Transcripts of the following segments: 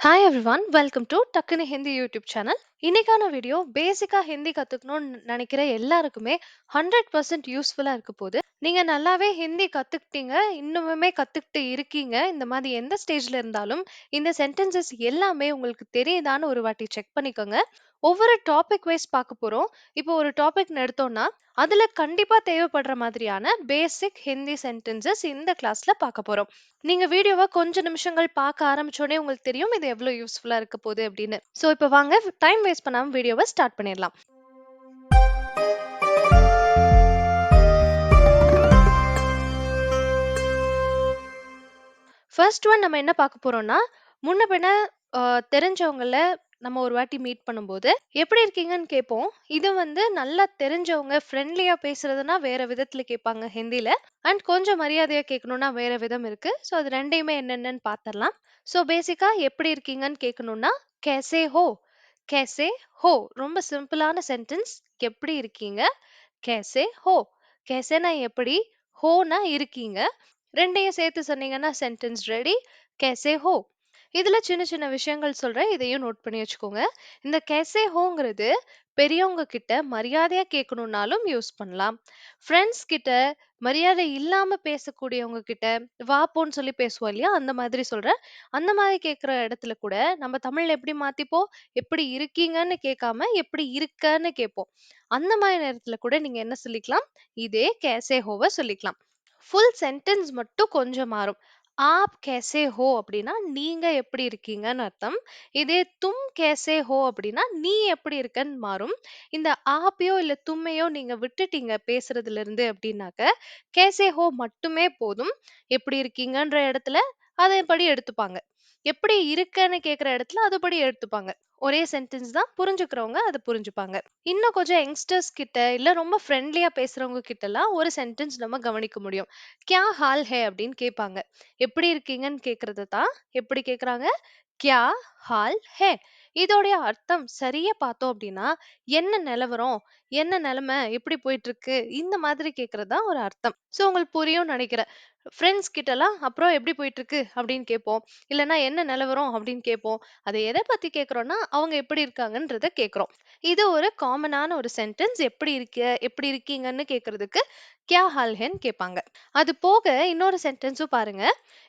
Hi everyone welcome to டக்குனு Hindi YouTube channel இன்னைக்கான video பேசிக்கா ஹிந்தி கத்துக்கணும்னு நினைக்கிற எல்லாருக்குமே ஹண்ட்ரட் பர்சன்ட் யூஸ்ஃபுல்லா இருக்க போகுது. நீங்க நல்லாவே ஹிந்தி கத்துக்கிட்டீங்க இன்னுமுமே கத்துக்கிட்டு இருக்கீங்க. இந்த மாதிரி எந்த ஸ்டேஜ்ல இருந்தாலும் இந்த சென்டென்சஸ் எல்லாமே உங்களுக்கு தெரியுதான்னு ஒரு வாட்டி செக் பண்ணிக்கோங்க. ஒவ்வொரு டாபிக் வைஸ் பார்க்க போகிறோம் இப்போ ஒரு டாபிக்னு எடுத்தோம்னா அதில் கண்டிப்பாக தேவைப்படுற மாதிரியான பேசிக் ஹிந்தி சென்டென்சஸ் இந்த கிளாஸில் பார்க்க போகிறோம் நீங்கள் வீடியோவை கொஞ்சம் நிமிஷங்கள் பார்க்க ஆரம்பிச்சோடனே உங்களுக்கு தெரியும் இது எவ்வளோ யூஸ்ஃபுல்லாக இருக்க போகுது அப்படின்னு. ஸோ இப்போ வாங்க டைம் வேஸ்ட் பண்ணாமல் வீடியோவை ஸ்டார்ட் பண்ணிடலாம். ஃபர்ஸ்ட் ஒன் நம்ம என்ன பார்க்க போகிறோம்னா முன்ன பின்ன தெரிஞ்சவங்களை தெரிஞ்சவங்கள நம்ம ஒரு வாட்டி மீட் பண்ணும்போது எப்படி இருக்கீங்கன்னு கேட்போம். இது வந்து நல்லா தெரிஞ்சவங்க ஃப்ரெண்ட்லியா பேசுறதுனா வேற விதத்துல கேட்பாங்க ஹிந்தில. அண்ட் கொஞ்சம் மரியாதையா கேட்கணும்னா வேற விதம் இருக்கு. ஸோ அது ரெண்டையுமே என்னென்னன்னு பார்த்துடலாம் ஸோ பேசிக்கா எப்படி இருக்கீங்கன்னு கேட்கணும்னா கேசே ஹோ கேசே ஹோ. ரொம்ப சிம்பிளான சென்டென்ஸ். எப்படி இருக்கீங்க? கேசே ஹோ. கேசேனா எப்படி? ஹோனா இருக்கீங்க. ரெண்டையும் சேர்த்து சொன்னீங்கன்னா சென்டென்ஸ் ரெடி. கேசே ஹோ. இதுல சின்ன சின்ன விஷயங்கள் சொல்றேன். இதையும் நோட் பண்ணி வச்சுக்கோங்க. இந்த கேசே ஹோங்கிறது பெரியவங்க கிட்ட மரியாதையா கேட்கணும்னாலும் யூஸ் பண்ணலாம். ஃப்ரெண்ட்ஸ் கிட்ட மரியாதை இல்லாம பேசக்கூடியவங்க கிட்ட வா போன்னு சொல்லி பேசுவோம் இல்லையா? அந்த மாதிரி சொல்றேன். அந்த மாதிரி கேட்குற இடத்துல கூட நம்ம தமிழ்ல எப்படி மாத்திப்போம்? எப்படி இருக்கீங்கன்னு கேட்காம எப்படி இருக்கன்னு கேட்போம். அந்த மாதிரி நேரத்துல கூட நீங்க என்ன சொல்லிக்கலாம்? இதே கேசே ஹோவை சொல்லிக்கலாம். ஃபுல் சென்டென்ஸ் மட்டும் கொஞ்சம் மாறும். ஆப் கேசே ஹோ அப்படின்னா நீங்க எப்படி இருக்கீங்கன்னு அர்த்தம். இதே தும் கேசே ஹோ அப்படின்னா நீ எப்படி இருக்கன்னு மாறும். இந்த ஆப்பையோ இல்ல தும்மையோ நீங்க விட்டுட்டீங்க பேசுறதுல இருந்து அப்படின்னாக்க கேசே ஹோ மட்டுமே போதும். எப்படி இருக்கீங்கன்ற இடத்துல அதன்படி எடுத்துப்பாங்க. எப்படி இருக்கன்னு கேக்குற இடத்துல அதுபடி எடுத்துப்பாங்க. ஒரே சென்டென்ஸ் தான் புரிஞ்சுக்கிறவங்க அதை புரிஞ்சுப்பாங்க. இன்னும் கொஞ்சம் யங்ஸ்டர்ஸ் கிட்ட இல்ல ரொம்ப ஃப்ரெண்ட்லியா பேசுறவங்க கிட்ட எல்லாம் ஒரு சென்டென்ஸ் நம்ம கவனிக்க முடியும். கியா ஹால் ஹே? அப்படின்னு கேட்பாங்க. எப்படி இருக்கீங்கன்னு கேக்குறது தான். எப்படி கேக்குறாங்க கியா ஹால் ஹே. இதோடைய அர்த்தம் சரியா பார்த்தோம் அப்படின்னா என்ன நிலவரம்? என்ன நிலைமை? எப்படி போயிட்டு இருக்கு இந்த மாதிரி கேட்கறது தான் ஒரு அர்த்தம். ஸோ உங்களுக்கு புரியும்னு நினைக்கிறேன். ஃப்ரெண்ட்ஸ் கிட்டலாம் அப்புறம் எப்படி போயிட்டு இருக்கு அப்படின்னு கேட்போம். இல்லைன்னா என்ன நிலவரம் அப்படின்னு கேட்போம். அதை எதை பத்தி கேக்குறோம்னா அவங்க எப்படி இருக்காங்கன்றத கேட்குறோம் இது ஒரு காமனான ஒரு சென்டென்ஸ். எப்படி இருக்க? எப்படி இருக்கீங்கன்னு கேட்கறதுக்கு கியா ஹால் ஹேன்னு கேட்பாங்க. அது போக இன்னொரு சென்டென்ஸும் பாருங்க.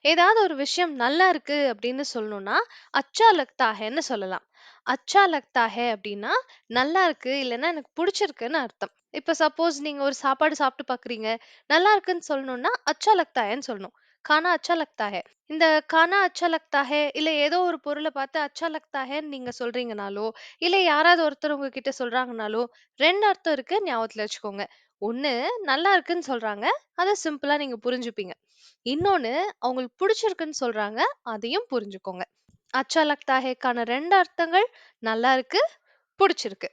ஏதாவது ஒரு விஷயம் நல்லா இருக்கு அப்படின்னு சொல்லணும்னா அச்சா லக்தா ஹேன்னு சொல்லலாம். அச்சா லக்தா ஹே அப்படின்னா நல்லா இருக்கு இல்லைன்னா எனக்கு பிடிச்சிருக்குன்னு அர்த்தம். இப்ப சப்போஸ் நீங்க ஒரு சாப்பாடு சாப்பிட்டு பாக்குறீங்க. நல்லா இருக்குன்னு சொல்லணும்னா அச்சா லக்தாயேன்னு சொல்லணும். கானா அச்சா லக்தாஹே இந்த கானா அச்சா லக்தாஹே இல்ல ஏதோ ஒரு பொருளை பார்த்து அச்சா லக்தா ஹேன்னு நீங்க சொல்றீங்கனாலோ இல்ல யாராவது ஒருத்தர் உங்ககிட்ட சொல்றாங்கனாலோ ரெண்டு அர்த்தம் இருக்கு ஞாபகத்துல வச்சுக்கோங்க. ஒண்ணு நல்லா இருக்குன்னு சொல்றாங்க. அதை சிம்பிளா நீங்க புரிஞ்சுப்பீங்க. இன்னொன்னு அவங்களுக்கு பிடிச்சிருக்குன்னு சொல்றாங்க அதையும் புரிஞ்சுக்கோங்க. அச்சா லக்தா ஹேக்கான ரெண்டு அர்த்தங்கள் நல்லா இருக்கு பிடிச்சிருக்கு.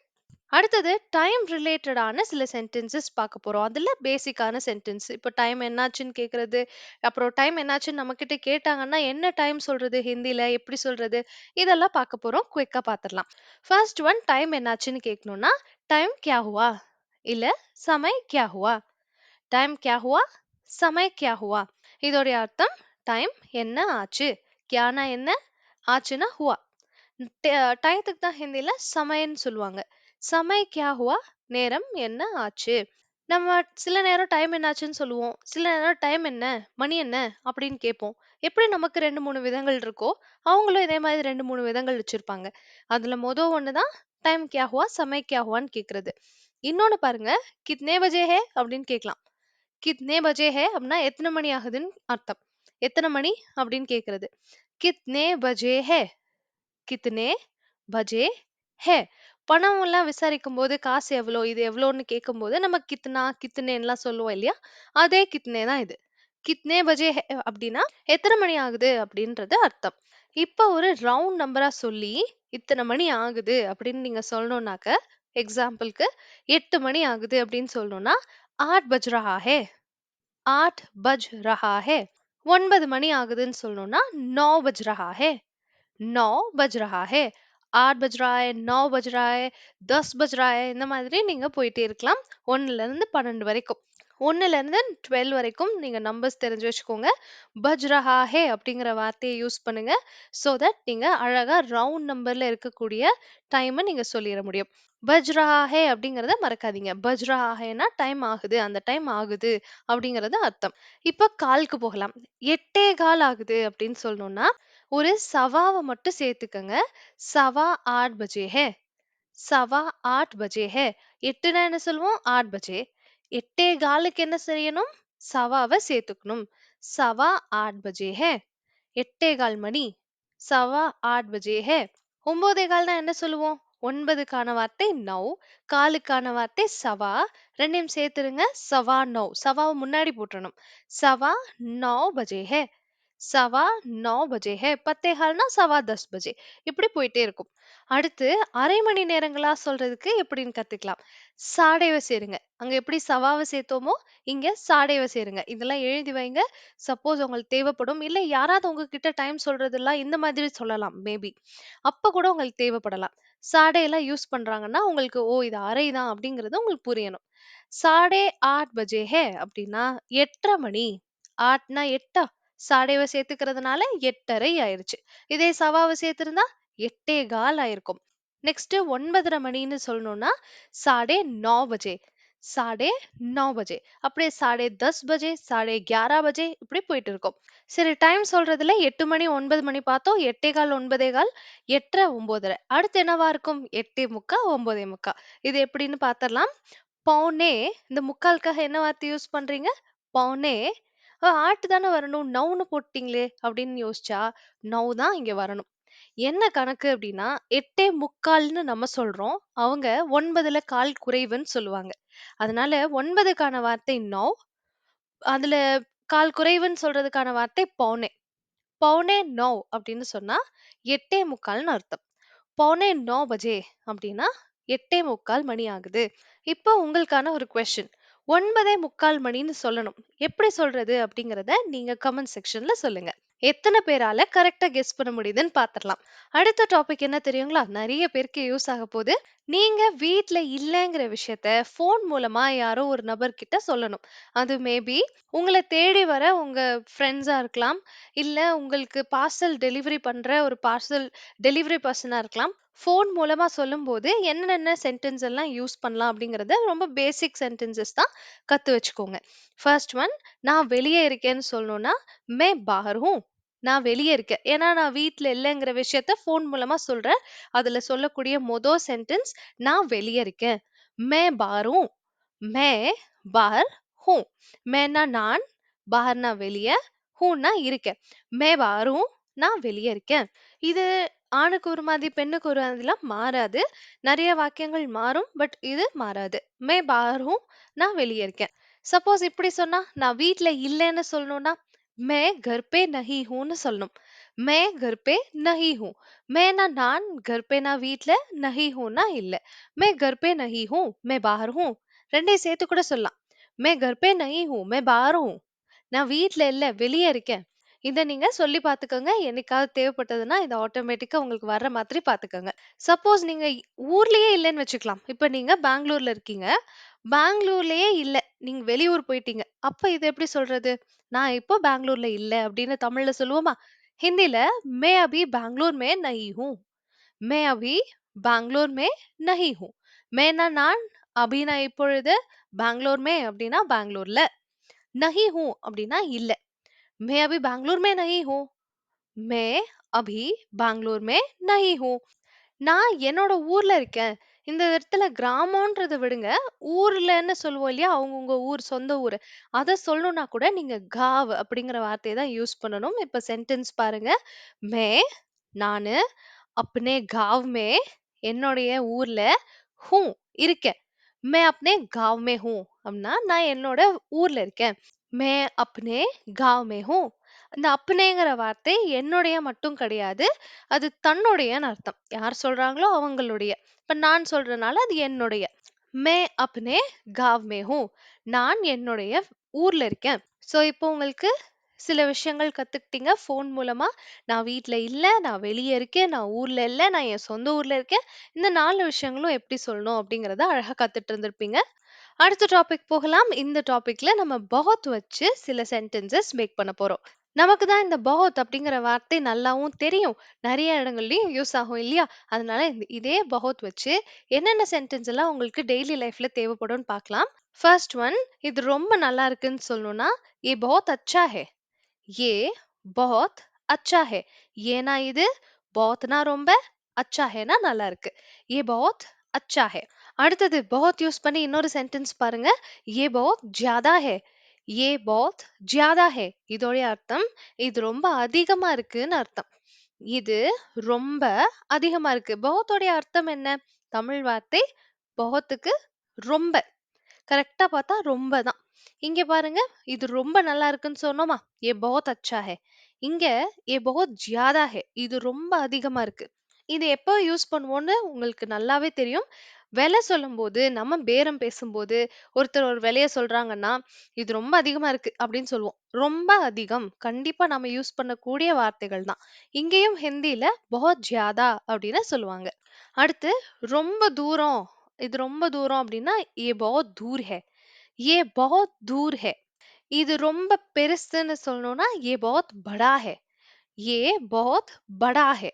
அடுத்தது டைம் ரிலேட்டடான சில சென்டென்சஸ் பார்க்க போறோம். அதுல பேசிக்கான சென்டென்ஸ் இப்போ டைம் என்னாச்சுன்னு கேட்குறது அப்புறம் டைம் என்னாச்சுன்னு நம்ம கிட்ட கேட்டாங்கன்னா என்ன டைம் சொல்றது ஹிந்தில எப்படி சொல்றது இதெல்லாம் பார்க்க போறோம். குயிக்கா பார்த்துடலாம். ஃபர்ஸ்ட் ஒன் டைம் என்னாச்சுன்னு கேட்கணும்னா டைம் கியா ஹுவா இல்ல சமய் கியா ஹுவா டைம் கியா ஹுவா சமய் கியா ஹுவா இதோடைய அர்த்தம் டைம் என்ன ஆச்சு? கியானா என்ன? ஆச்சுன்னா ஹுவா. டயத்துக்கு தான் ஹிந்தியில சமயன்னு சொல்லுவாங்க. சமய கியா ஹுவா? நேரம் என்ன ஆச்சு? நம்ம சில நேரம் டைம் என்னாச்சுன்னு சொல்லுவோம். சில நேரம் டைம் என்ன? மணி என்ன? அப்படின்னு கேட்போம். எப்படி நமக்கு ரெண்டு மூணு விதங்கள் இருக்கோ அவங்களும் இதே மாதிரி ரெண்டு மூணு விதங்கள் வச்சிருப்பாங்க. அதுல மொதல் ஒண்ணுதான் டைம் கியா ஹுவா சமய் கியா ஹுவான்னு இன்னொன்னு பாருங்க கித்னே பஜே ஹே? அப்படின்னு கேட்கலாம். கித்னே பஜே ஹே? அப்படின்னா எத்தனை மணி ஆகுதுன்னு அர்த்தம். எத்தனை மணி அப்படின்னு கேட்கறது கித்னே பஜே ஹே. கித்னே பஜே ஹே. பணம் எல்லாம் விசாரிக்கும் போது காசு எவ்வளோ இது எவ்வளோன்னு கேட்கும்போது நம்ம கித்னா கித்னேன்னுலாம் சொல்லுவோம் இல்லையா? அதே கித்னே தான் இது. கித்னே பஜே ஹே அப்படின்னா எத்தனை மணி ஆகுது அப்படின்றது அர்த்தம். இப்போ ஒரு ரவுண்ட் நம்பரா சொல்லி இத்தனை மணி ஆகுது அப்படின்னு நீங்க சொல்லணும்னாக்க எக்ஸாம்பிளுக்கு எட்டு மணி ஆகுது அப்படின்னு சொல்லணும்னா ஆட் பஜ் ரஹா ஹே. ஆட் பஜ் ரஹா ஹே. ஒன்பது மணி ஆகுதுன்னு சொல்லணும்னா நோ பஜ் ரஹா ஹே நோ பஜ் ரஹா ஹே ஆட் பஜ் நோ பஜ் தஸ் பஜ் இந்த மாதிரி நீங்க போயிட்டே இருக்கலாம். ஒன்னுல இருந்து பன்னெண்டு வரைக்கும். ஒன்றுலேருந்து டுவெல் வரைக்கும் நீங்கள் நம்பர்ஸ் தெரிஞ்சு வச்சுக்கோங்க. பஜ்ரஹா ஹே அப்படிங்கிற வார்த்தையை யூஸ் பண்ணுங்கள் ஸோ தட் நீங்கள் அழகாக ரவுண்ட் நம்பரில் இருக்கக்கூடிய டைமை நீங்கள் சொல்லிட முடியும். பஜ்ரஹா ஹே அப்படிங்கிறத மறக்காதீங்க. பஜ் டைம் ஆகுது. அந்த டைம் ஆகுது அப்படிங்கிறது அர்த்தம். இப்போ கால்க்கு போகலாம். 8:15 ஆகுது அப்படின்னு சொல்லணும்னா, ஒரு சவாவை மட்டும் சேர்த்துக்கங்க. சவா ஆட் பஜே ஹே சவா ஆட் பஜே ஹே எட்டுனா என்ன சொல்லுவோம்? ஆட் பஜே. 8:15க்கு என்ன செய்யணும்? சவாவ சேர்த்துக்கணும். சவா ஆட் பஜே ஹை. 8:15 மணி. சவா ஆட் பஜே ஹே ஒன்பதே கால்னா என்ன சொல்லுவோம்? ஒன்பதுக்கான வார்த்தை நௌ. காலுக்கான வார்த்தை சவா. ரெண்டையும் சேர்த்துருங்க. சவா நௌ. சவாவை முன்னாடி போட்டுறணும். சவா 9 பஜே ஹே சவா 9 பஜே ஹே பத்தே ஹால்னா சவா 10 பஜே. இப்படி போயிட்டே இருக்கும். அடுத்து அரை மணி நேரங்களா சொல்றதுக்கு எப்படின்னு கத்துக்கலாம். சாடைவை சேருங்க. அங்க எப்படி சவாவ சேர்த்தோமோ, இங்க சாடைவை சேருங்க. இதெல்லாம் எழுதி வைங்க. சப்போஸ் உங்களுக்கு தேவைப்படும். இல்ல யாராவது உங்ககிட்ட டைம் சொல்றதெல்லாம் இந்த மாதிரி சொல்லலாம் மேபி. அப்ப கூட உங்களுக்கு தேவைப்படலாம். சாடையெல்லாம் யூஸ் பண்றாங்கன்னா, உங்களுக்கு ஓ! இது அரை தான் அப்படிங்கறது உங்களுக்கு புரியணும். சாடே ஆட் பஜே ஹே அப்படின்னா 8:30 மணி. 8ன்னா 8ஆ? சாடேவ சேர்த்துக்கிறதுனால 8:30 ஆயிருச்சு. இதே சவாவ சேர்த்திருந்தா 8:15 ஆயிருக்கும். நெக்ஸ்ட் 9:30 மணின்னு சொல்லணும்னா, சாடே நோ பஜே. சாடே நோ பஜே. அப்படியே சாடே தஸ் பஜே, சாடே 11 பஜே இப்படி போயிட்டு இருக்கும். சரி டைம் சொல்றதுல எட்டு மணி, ஒன்பது மணி பார்த்தோம். 8:15, 9:15, 8:30, 9:30. அடுத்து என்னவா இருக்கும்? 8:45, 9:45. இது எப்படின்னு பார்த்தரலாம். பௌனே இந்த முக்காலுக்காக என்ன வார்த்தை யூஸ் பண்றீங்க? பௌனே. அ ஆட்டு தானே வரணும். நௌன்னு போட்டீங்களே அப்படின்னு யோசிச்சா, நௌ தான் இங்க வரணும். என்ன கணக்கு அப்படின்னா, 8:45ன்னு நம்ம சொல்றோம். அவங்க 9ல கால் குறைவுன்னு சொல்லுவாங்க. அதனால 9க்கான வார்த்தை நௌ. அதுல கால் குறைவுன்னு சொல்றதுக்கான வார்த்தை பௌனே. பௌனே நௌ அப்படின்னு சொன்னா 8:45ன்னு அர்த்தம். பௌனே நோ பஜே அப்படின்னா 8:45 மணி ஆகுது. இப்போ உங்களுக்கான ஒரு கொஸ்டின். 9:45 மணின்னு சொல்லணும். எப்படி சொல்றது அப்படிங்கறத நீங்க கமெண்ட் செக்ஷன்ல சொல்லுங்க. எத்தன பேரால கரெக்டா கெஸ் பண்ண முடியுதுன்னு பாத்திரலாம் அடுத்த டாபிக் என்ன தெரியுங்களா? நிறைய பேருக்கு யூஸ் ஆக போது. நீங்க வீட்ல இல்லைங்கிற விஷயத்த ஃபோன் மூலமா யாரோ ஒரு நபர்கிட்ட சொல்லணும். அது மேபி உங்கள தேடி வர உங்க ஃப்ரெண்ட்ஸா இருக்கலாம். இல்ல உங்களுக்கு பார்சல் டெலிவரி பண்ற ஒரு பார்சல் டெலிவரி பர்சனா இருக்கலாம். ஃபோன் மூலமா சொல்லும்போது என்னென்ன சென்டென்ஸ் எல்லாம் யூஸ் பண்ணலாம் அப்படிங்கிறத ரொம்ப பேசிக் சென்டென்சஸ் தான் கத்து வச்சுக்கோங்க. ஃபர்ஸ்ட் ஒன் நான் வெளியே இருக்கேன்னு சொல்லணும்னா, மே பாஹர் ஹூம். நான் வெளியே இருக்கேன். ஏன்னா நான் வீட்ல இல்லைங்கிற விஷயத்த ஃபோன் மூலமா சொல்றேன். அதுல சொல்லக்கூடிய மொத சென்டென்ஸ் நான் வெளியே இருக்கேன். மே பாஹர் ஹூம். மே பார் ஹூ மேனா நான், பாஹர்னா வெளிய, ஹூன்னா இருக்கேன். மே பாஹர் நான் வெளியே இருக்கேன். இது ஆணுக்கு ஒரு மாதிரி, பெண்ணுக்கு ஒரு மாதிரிலாம் மாறாது. நிறைய வாக்கியங்கள் மாறும். பட் இது மாறாது. மே பாஹர் ஹூம். நான் வெளியே இருக்கேன். சப்போஸ் இப்படி சொன்னா, நான் வீட்ல இல்லைன்னு சொல்லணும்னா, மே கர் பே நஹி ஹூன்னு சொல்லணும். மே கர் பே நஹி ஹூ மேனா நான், கர் நான் வீட்ல, நஹி ஹூனா இல்ல. மே கர் பே நஹி ஹூ மே பாரு ஹோம் ரெண்டையும் சேர்த்து கூட சொல்லலாம். மே கர் பே நஹி ஹூ மே பாரு ஹூ நான் வீட்ல இல்ல, வெளியே இருக்கேன். இத நீங்க சொல்லி பார்த்துக்கோங்க. என்னைக்காவது தேவைப்பட்டதுன்னா, இது ஆட்டோமேட்டிக்கா உங்களுக்கு வர்ற மாதிரி பார்த்துக்கோங்க. சப்போஸ் நீங்க ஊர்லயே இல்லன்னு வச்சுக்கலாம். இப்ப நீங்க பெங்களூர்ல இருக்கீங்க. பெங்களூர்லயே இல்ல. நீங்க வெளியூர் போயிட்டீங்க. அப்ப இத எப்படி சொல்றது? நான் இப்போ பெங்களூர்ல இல்ல அப்படின்னு தமிழ்ல சொல்லுவோமா? ஹிந்தில மே அபி பெங்களூர் மே நஹி ஹூம். மே அபி பெங்களூர் மே நஹி ஹூம். மேன்னா நான், அபினா இப்பொழுது, பெங்களூர் மே அப்படின்னா பெங்களூர்ல. நஹி ஹூ அப்படின்னா இல்ல. மே அபி பெங்களூர் மே नहीं हूँ மே அபி பெங்களூர் மே நஹி ஹூம். நான் என்னோட ஊர்ல இருக்கேன். இந்த இடத்துல கிராமம்ன்றத விடுங்க. ஊர்லன்னு சொல்லுவோம் இல்லையா? அவங்கவங்க ஊர், சொந்த ஊரு. அத சொல்லணும்னா கூட நீங்க காவ் அப்படிங்கிற வார்த்தைய தான் யூஸ் பண்ணணும். இப்ப சென்டென்ஸ் பாருங்க. மே நானு அப்னே காவ் மே என்னுடைய ஊர்ல ஹூ இருக்கேன். மே அப்னே காவ் மே ஹூ அப்படின்னா நான் என்னோட ஊர்ல இருக்கேன். மே அப்னே காவ் மே இந்த அப்னேங்கிற வார்த்தை என்னுடைய மட்டும் கிடையாது. அது தன்னுடையன்னு அர்த்தம். யார் சொல்றாங்களோ அவங்களுடைய. இப்ப நான் சொல்றனால அது என்னுடைய. மே அப்னே காவ் மே நான் என்னுடைய ஊர்ல இருக்கேன். சோ இப்போ உங்களுக்கு சில விஷயங்கள் கத்துக்கிட்டீங்க ஃபோன் மூலமா. நான் வீட்ல இல்ல, நான் வெளிய இருக்கேன், நான் ஊர்ல இல்ல, நான் என் சொந்த ஊர்ல இருக்கேன். இந்த 4 விஷயங்களும் எப்படி சொல்லணும் அப்படிங்கிறத அழகா கத்துட்டு இருந்திருப்பீங்க. அடுத்த டாபிக் போகலாம். இந்த டாபிக்ல நம்ம பாத் வச்சு சில சென்டென்சஸ் மேக் பண்ண போறோம். நமக்கு தான் இந்த பஹத் அப்படிங்கிற வார்த்தை நல்லாவும் தெரியும். நிறைய இடங்கள்லயும் யூஸ் ஆகும் இல்லையா? அதனால இதே பஹத் வச்சு என்னென்ன சென்டென்ஸ் எல்லாம் உங்களுக்கு டெய்லி லைஃப்ல தேவைப்படும்னு பார்க்கலாம். ஃபர்ஸ்ட் ஒன் இது ரொம்ப நல்லா இருக்குன்னு சொல்லணும்னா ஏ பஹத் அச்சா ஹே? ஏ பஹத் அச்சா ஹே. ஏனா இது பஹத்னா ரொம்ப அச்சா ஹேனா நல்லா இருக்கு. ஏ பஹத் அச்சா ஹே அடுத்தது बहुत யூஸ் பண்ணி இன்னொரு சென்டென்ஸ் பாருங்க. ये बहुत ज्यादा है ये बहुत ज्यादा है இதோடைய அர்த்தம் இது ரொம்ப அதிகமா இருக்குன்னு அர்த்தம். இது ரொம்ப அதிகமா இருக்கு. பகத்தோடைய அர்த்தம் என்ன? தமிழ் வார்த்தை பகத்துக்கு ரொம்ப. கரெக்டா பார்த்தா ரொம்ப தான். இங்க பாருங்க இது ரொம்ப நல்லா இருக்குன்னு சொன்னோமா? ஏ பகத் அச்சா ஹே. இங்க ஏ பகத் ஜியாதா ஹே. இது ரொம்ப அதிகமா இருக்கு. இது எப்போ யூஸ் பண்ணுவோம்னு உங்களுக்கு நல்லாவே தெரியும். விலை சொல்லும்போது, நம்ம பேரம் பேசும்போது, ஒருத்தர் ஒரு விலைய சொல்றாங்கன்னா, "இது ரொம்ப அதிகமா இருக்கு" அப்படின்னு சொல்லுவோம். ரொம்ப அதிகம் கண்டிப்பா நம்ம யூஸ் பண்ணக்கூடிய வார்த்தைகள் தான். இங்கேயும் ஹிந்தியில "बहुत ज़्यादा" அப்படின்னு சொல்லுவாங்க. அடுத்து ரொம்ப தூரம். இது ரொம்ப தூரம் அப்படின்னா, "ये बहुत दूर है." "ये बहुत दूर है." இது ரொம்ப பெருசுன்னு சொல்லணும்னா, "ये बहुत बड़ा है." "ये बहुत बड़ा है."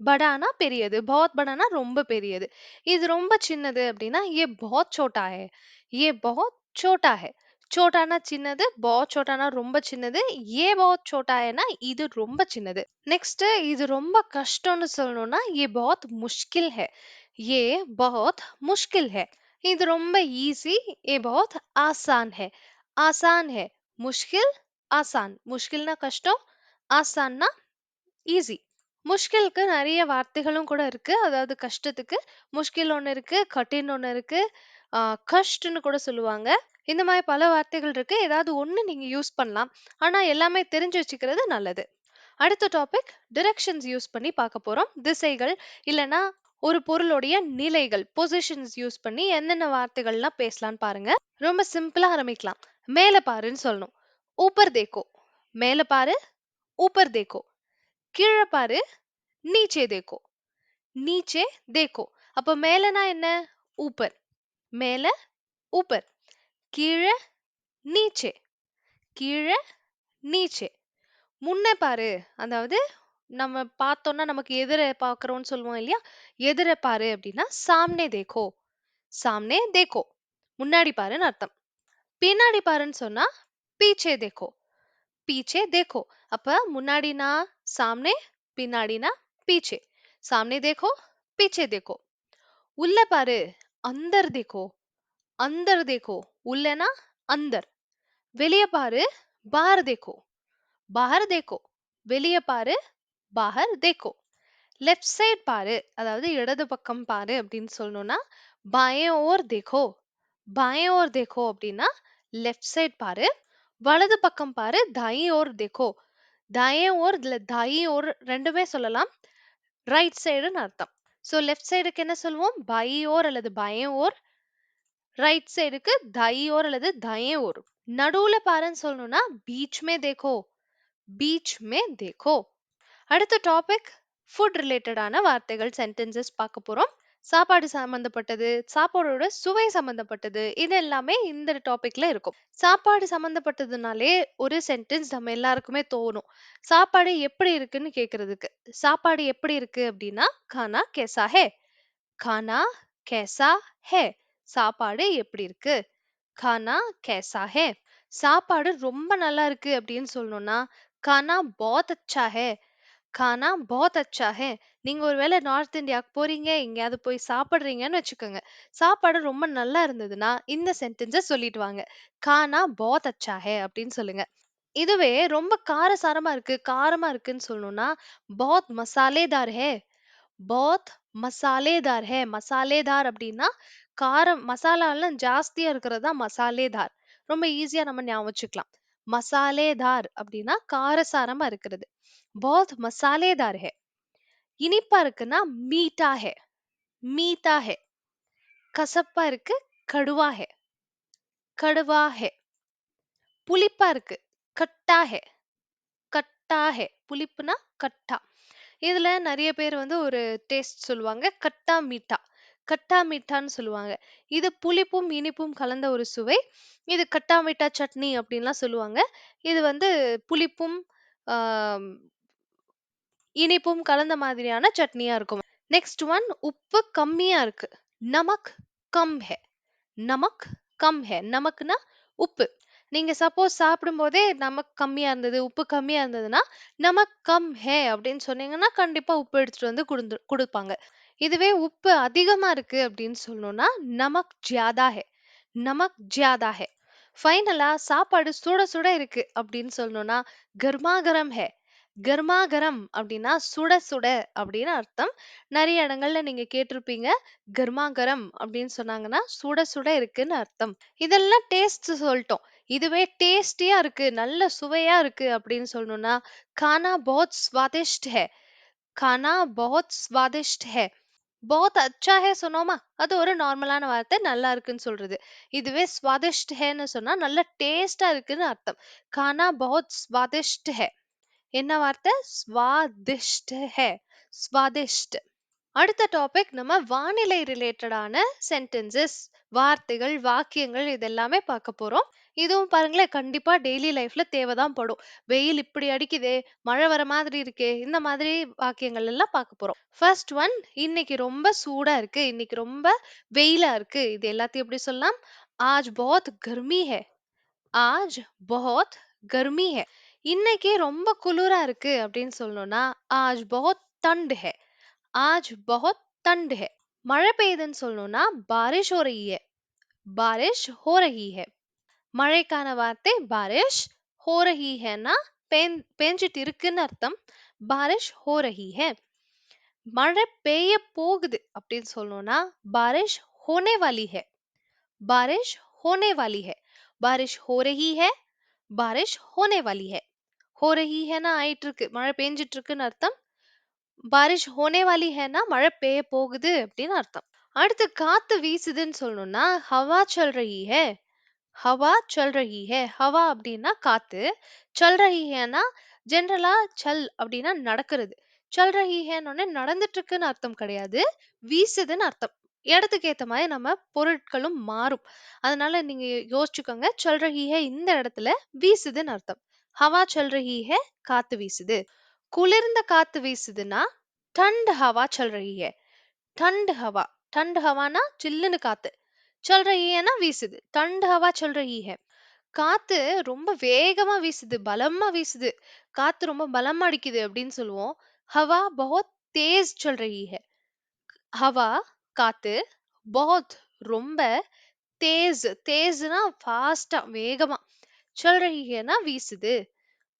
बड़ाना பெரியது. बहुत बड़ाना रोम्ब पेरिये दे ये अब ये बहुत छोटा है ये बहुत छोटा है छोटा ना चिन्ह बहुत छोटा ना रोम्ब चिन्न ये बहुत छोटा है ना ये चिन्ह रोम्ब चिन्न नेक्स्ट ये दे रोम्ब ये बहुत मुश्किल है ये बहुत मुश्किल है इत दे रोम्ब ये बहुत आसान है आसान है मुश्किल आसान मुश्किल ना कष्ट आसान ना ईजी முஷ்கில்க்கு நிறைய வார்த்தைகளும் கூட இருக்கு. அதாவது கஷ்டத்துக்கு முஷ்கில் ஒண்ணு இருக்கு, கட்டின் ஒண்ணு இருக்கு, கஷ்டன்னு கூட சொல்லுவாங்க. இந்த மாதிரி பல வார்த்தைகள் இருக்கு. ஏதாவது ஒன்று நீங்கள் யூஸ் பண்ணலாம். ஆனால் எல்லாமே தெரிஞ்சு வச்சுக்கிறது நல்லது. அடுத்த டாபிக் டிரெக்ஷன்ஸ் யூஸ் பண்ணி பார்க்க போகிறோம் திசைகள் இல்லன்னா ஒரு பொருளுடைய நிலைகள் பொசிஷன்ஸ் யூஸ் பண்ணி என்னென்ன வார்த்தைகள்லாம் பேசலாம்னு பாருங்க. ரொம்ப சிம்பிளா ஆரம்பிக்கலாம். மேலே பாருன்னு சொல்லணும். "ஊப்பர் தேக்கோ" மேலே பாரு, "ஊப்பர் தேக்கோ" கீழ பாரு நீச்சே தேக்கோ. நீச்சே தேக்கோ. அப்ப மேலனா என்ன? ஊப்பர். மேல ஊப்பர். கீழ நீச்சே. கீழ நீச்சே. முன்னே பாரு. அதாவது நம்ம பார்த்தோம்னா நமக்கு எதிர பார்க்குறோம்னு சொல்லுவோம் இல்லையா? எதிர பாரு அப்படின்னா சாம்னே தேக்கோ. சாம்னே தேக்கோ. முன்னாடி பாருன்னு அர்த்தம். பின்னாடி பாருன்னு சொன்னா பீச்சே தேக்கோ. பீச்சே தேக்கோ. அப்ப முன்னாடினா सामने, பின்னாடினா पीछे. "सामने देखो." "पीछे देखो." உள்ள பாரு. "अंदर देखो." "अंदर देखो." உள்ளனா अंदर. வெளிய பாரு. "बाहर देखो." "बाहर देखो." வெளிய பாரு. "बाहर देखो." லெஃப்ட் சைட் பாரு. அதாவது இடது பக்கம் பாரு அப்படின்னு சொல்லணும்னா, "बाएं ओर देखो." "बाएं ओर देखो." அப்படின்னா லெஃப்ட் சைட் பாரு. வலது பக்கம் பாரு. "दाईं ओर देखो." தயம் ஓர் இதுல தயி ஓர் ரெண்டுமே சொல்லலாம். ரைட் சைடுன்னு அர்த்தம். ஸோ லெஃப்ட் சைடுக்கு என்ன சொல்லுவோம் பயோர் அல்லது பயம் ஓர். ரைட் சைடுக்கு தயோர் அல்லது தயம் ஓர். நடுவுல பாருன்னு சொல்லணும்னா பீச் மே தேக்கோ. பீச் மே தேக்கோ. அடுத்த டாபிக் ஃபுட் ரிலேட்டடான வார்த்தைகள் சென்டென்சஸ் பார்க்க போறோம். சாப்பாடு சம்மந்தப்பட்டது, சாப்பாடோட சுவை சம்மந்தப்பட்டது, இது எல்லாமே இந்த டாபிக்ல இருக்கும். சாப்பாடு சம்மந்தப்பட்டதுனாலே ஒரு சென்டென்ஸ் நம்ம எல்லாருக்குமே தோணும். சாப்பாடு எப்படி இருக்குன்னு கேட்கறதுக்கு. சாப்பாடு எப்படி இருக்கு அப்படின்னா, "खाना कैसा है?" "खाना कैसा है?" சாப்பாடு எப்படி இருக்கு? "खाना कैसा है?" சாப்பாடு ரொம்ப நல்லா இருக்கு அப்படின்னு சொல்லணும்னா, "खाना बहुत अच्छा है." "खाना बहुत अच्छा है." நீங்க ஒரு வேளை நார்த் இந்தியாவுக்கு போறீங்க, எங்கேயாவது போய் சாப்பிடுறீங்கன்னு வச்சுக்கோங்க. சாப்பாடு ரொம்ப நல்லா இருந்ததுன்னா, இந்த சென்டென்ஸ சொல்லிட்டு வாங்க. "खाना बहुत अच्छा है." அப்படின்னு சொல்லுங்க. இதுவே ரொம்ப காரசாரமா இருக்கு, காரமா இருக்குன்னு சொல்லணும்னா, "बहुत मसालेदार है." "बहुत मसालेदार है." மசாலேதார் அப்படின்னா, காரம் மசாலாலாம் ஜாஸ்தியா இருக்கிறது தான் மசாலேதார். ரொம்ப ஈஸியா நம்ம ஞாபகம் வச்சுக்கலாம். மசாலேதார் அப்படின்னா காரசாரமா இருக்கிறது. "बहुत मसालेदार है." இனிப்பா இருக்குன்னா, "मीठा है." "मीठा है." கசப்பா இருக்கு, "कड़वा है." "कड़वा है." புளிப்பா இருக்கு, "खट्टा है." "खट्टा है." புளிப்புனா கட்டா. இதுல நெறைய பேர் வந்து ஒரு டேஸ்ட் சொல்லுவாங்க. "खट्टा मीठा." கட்டா மீட்டான்னு சொல்லுவாங்க இது புளிப்பும் இனிப்பும் கலந்த ஒரு சுவை இது கட்டா மீட்டா சட்னி அப்படின்லாம் சொல்லுவாங்க இது வந்து புளிப்பும் ஆம், இனிப்பும் கலந்த மாதிரியான சட்னியா இருக்கும். நெக்ஸ்ட் ஒன் உப்பு கம்மியா இருக்கு. நமக் கம் ஹே. நமக் கம் ஹே. நமக்குன்னா உப்பு. நீங்க சப்போஸ் சாப்பிடும் போதே நமக்கு கம்மியா இருந்தது உப்பு கம்மியா இருந்ததுன்னா நமக் கம் ஹே அப்படின்னு சொன்னீங்கன்னா கண்டிப்பா உப்பு எடுத்துட்டு வந்து கொடுந்து கொடுப்பாங்க. இதுவே உப்பு அதிகமா இருக்கு அப்படின்னு சொல்லணும்னா நமக் ஜியாதா ஹே. நமக் ஜியாதா ஹே. ஃபைனலா சாப்பாடு சுட சுட இருக்கு அப்படின்னு சொல்லணும்னா கர்மா கரம் ஹே. கர்மாகரம் அப்படின்னா சுட சுட அப்படின்னு அர்த்தம். நிறைய இடங்கள்ல நீங்க கேட்டிருப்பீங்க கர்மாகரம் அப்படின்னு சொன்னாங்கன்னா சுட சுட இருக்குன்னு அர்த்தம். இதெல்லாம் டேஸ்ட் சொல்லிட்டோம். இதுவே டேஸ்டியா இருக்கு நல்ல சுவையா இருக்கு அப்படின்னு சொல்லணும்னா கானா பஹுத் स्वादिष्ट ஹே கானா பஹுத் स्वादिष्ट ஹே பஹுத் அச்சா ஹே சொன்னோமா? அது ஒரு நார்மலான வார்த்தை நல்லா இருக்குன்னு சொல்றது. இதுவே स्वादिष्ट ஹேன்னு சொன்னா நல்ல டேஸ்டா இருக்குன்னு அர்த்தம். கானா பஹுத் स्वादिष्ट ஹே என்ன வார்த்தை? ஸ்வாதிஷ்ட ஹே ஸ்வாதிஷ்ட் அடுத்த டாபிக் நம்ம வானிலை ரிலேட்டடான சென்டென்சஸ் வார்த்தைகள் வாக்கியங்கள் இதெல்லாமே பார்க்க போறோம். இதுவும் பாருங்களேன் கண்டிப்பா டெய்லி லைஃப்ல தேவைதான் படும். வெயில் இப்படி அடிக்குதே மழை வர மாதிரி இருக்கே இந்த மாதிரி வாக்கியங்கள் எல்லாம் பார்க்க போறோம். ஃபர்ஸ்ட் ஒன் இன்னைக்கு ரொம்ப சூடா இருக்கு இன்னைக்கு ரொம்ப வெயிலா இருக்கு. இது எல்லாத்தையும் எப்படி சொல்லலாம்? ஆஜ் பஹத் கர்மி ஹே. ஆஜ் பஹத் கர்மி ஹே. இன்னைக்கே ரொம்ப குளிரா இருக்கு அப்படின்னு சொல்லணும்னா ஆஜ் बहुत ठंड ஹே ஆஜ் बहुत ठंड ஹே. மழை பெய்யுதுன்னு சொல்லணும்னா பாரிஷ் हो रही है बारिश हो रही है" மழைக்கான வார்த்தை பாரிஷ் हो रही है"னா பெய்ந் பெஞ்சிட்டு இருக்குன்னு அர்த்தம். "बारिश हो रही है" மழை பெய்ய போகுது அப்படின்னு சொல்லணும்னா பாரிஷ் होने वाली है बारिश होने वाली है" बारिश हो रही है बारिश होने वाली है हो रही है ना ஆயிட்டிருக்கு. மழை பெய்ஞ்சிட்டிருக்குன்னு அர்த்தம். "பாரிஷ் होने वाली है" மழை பெய்ய போகுது அப்படின்னு அர்த்தம். அடுத்து காத்து வீசுதுன்னு சொல்லணும்னா ஹவா चल रही है" "हवा चल रही है" "हवा" அப்படின்னா காத்து. "चल रही ஜென்ரலா சல் அப்படின்னா நடக்கிறது. "चल रही है" ன்ன உடனே அர்த்தம் கிடையாது. வீசுதுன்னு அர்த்தம். இடத்துக்கு ஏத்த மாதிரி நம்ம பொருட்களும் மாறும். அதனால நீங்க யோசிச்சுக்கோங்க. சொல்ற ஹீஹே இந்த இடத்துல வீசுதுன்னு அர்த்தம். ஹவா சல் ரஹி ஹே காத்து வீசுது குளிர்ந்த காத்து வீசுதுன்னா ठंड हवा चल रही है ठंड हवा ठंड हवाना சில்லுன்னு காத்து चल रही है ना வீசுது ठंड हवा चल रही है காத்து ரொம்ப வேகமா வீசுது பலமா வீசுது காத்து ரொம்ப பலமா அடிக்குது அப்படின்னு சொல்லுவோம் हवा बहुत तेज चल रही है हवा காத்து बहुत ரொம்ப தேஸ் தேஸ்னா ஃபாஸ்டா வேகமா चल रही है ना வீசுது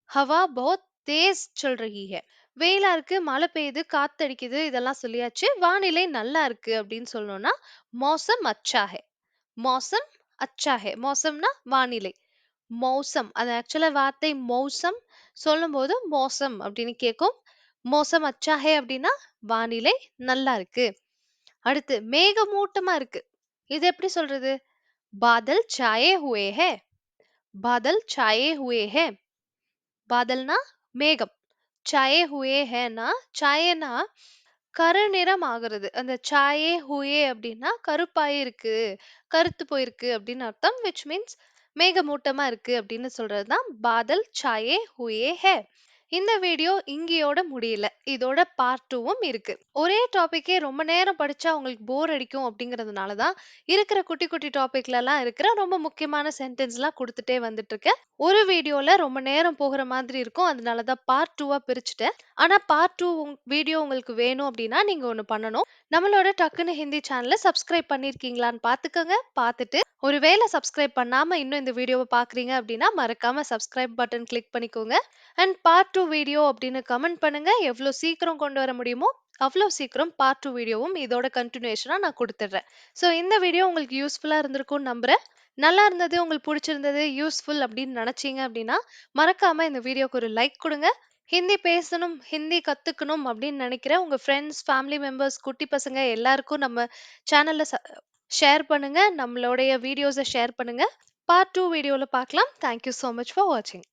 हवा बहुत तेज चल रही है வெயிலா இருக்கு மழை பெய்யுது காத்தடிக்குது இதெல்லாம் சொல்லியாச்சு வானிலை நல்லா இருக்கு அப்படின்னு சொல்லணும்னா மௌசம் அச்சா ஹே மௌசம் அச்சா ஹே மௌசம்னா வானிலை மௌசம் அது ஆக்சுவலா வார்த்தை மௌசம் சொல்லும்போது மோசம் அப்படின்னு கேட்கும் மோசம் அச்சா ஹே அப்படின்னா வானிலை நல்லா இருக்கு அடுத்து மேகமூட்டமா இருக்கு இது எப்படி சொல்றது பாதல் சாயே ஹுவே बादल பாதல் சாயே हैं। ஹே ना மேகம் சாயே ஹுயே ஹேனா சாயேனா கருநிறம் ஆகுறது. அந்த சாயே ஹுயே அப்படின்னா கருப்பாய் இருக்கு கருத்து போயிருக்கு அப்படின்னு அர்த்தம் விச் மீன்ஸ் மேகமூட்டமா இருக்கு அப்படின்னு சொல்றதுதான் பாதல் சாயே ஹுயே ஹே இந்த வீடியோ இங்கேயோட முடியல. இதோட பார்ட் டூவும் இருக்கு. ஒரே டாபிக்கே ரொம்ப நேரம் படிச்சா உங்களுக்கு போர் அடிக்கும் அப்படிங்கிறதுனால தான் இருக்கிற குட்டி குட்டி டாபிக்ல எல்லாம் இருக்கிற ரொம்ப முக்கியமான சென்டென்ஸ் எல்லாம் கொடுத்துட்டே வந்துட்டு இருக்கேன். ஒரு வீடியோல ரொம்ப நேரம் போகிற மாதிரி இருக்கும். அதனால தான் பார்ட் டூவா பிரிச்சுட்டேன். ஆனா பார்ட் டூ வீடியோ உங்களுக்கு வேணும் அப்படின்னா நீங்க ஒண்ணு பண்ணணும். நம்மளோட டக்குன்னு ஹிந்தி சேனலை சப்ஸ்கிரைப் பண்ணிருக்கீங்களான்னு பாத்துக்கோங்க. பார்த்துட்டு ஒருவேளை சப்ஸ்கிரைப் பண்ணாம இன்னும் இந்த வீடியோவை பாக்குறீங்க அப்படின்னா மறக்காம சப்ஸ்கிரைப் பட்டன் கிளிக் பண்ணிக்கோங்க. அண்ட் பார்ட் டூ வீடியோ அப்படின்னு கமெண்ட் பண்ணுங்க. எவ்வளோ சீக்கிரம் கொண்டு வர முடியுமோ அவ்வளோ சீக்கிரம் பார்ட் டூ வீடியோவும் இதோட கண்டினியூஷனாக நான் கொடுத்துட்றேன். ஸோ இந்த வீடியோ உங்களுக்கு யூஸ்ஃபுல்லாக இருந்திருக்கும்னு நம்புகிறேன் நல்லா இருந்தது உங்களுக்கு பிடிச்சிருந்தது யூஸ்ஃபுல் அப்படின்னு நினச்சிங்க அப்படின்னா மறக்காமல் இந்த வீடியோக்கு ஒரு லைக் கொடுங்க. ஹிந்தி பேசணும் ஹிந்தி கற்றுக்கணும் அப்படின்னு நினைக்கிற உங்கள் ஃப்ரெண்ட்ஸ் ஃபேமிலி மெம்பர்ஸ் குட்டி பசங்க எல்லாருக்கும் நம்ம சேனலில் ஷேர் பண்ணுங்கள் நம்மளுடைய வீடியோஸை ஷேர் பண்ணுங்கள் பார்ட் டூ வீடியோவில் பார்க்கலாம். தேங்க்யூ ஸோ மச் ஃபார் வாட்சிங்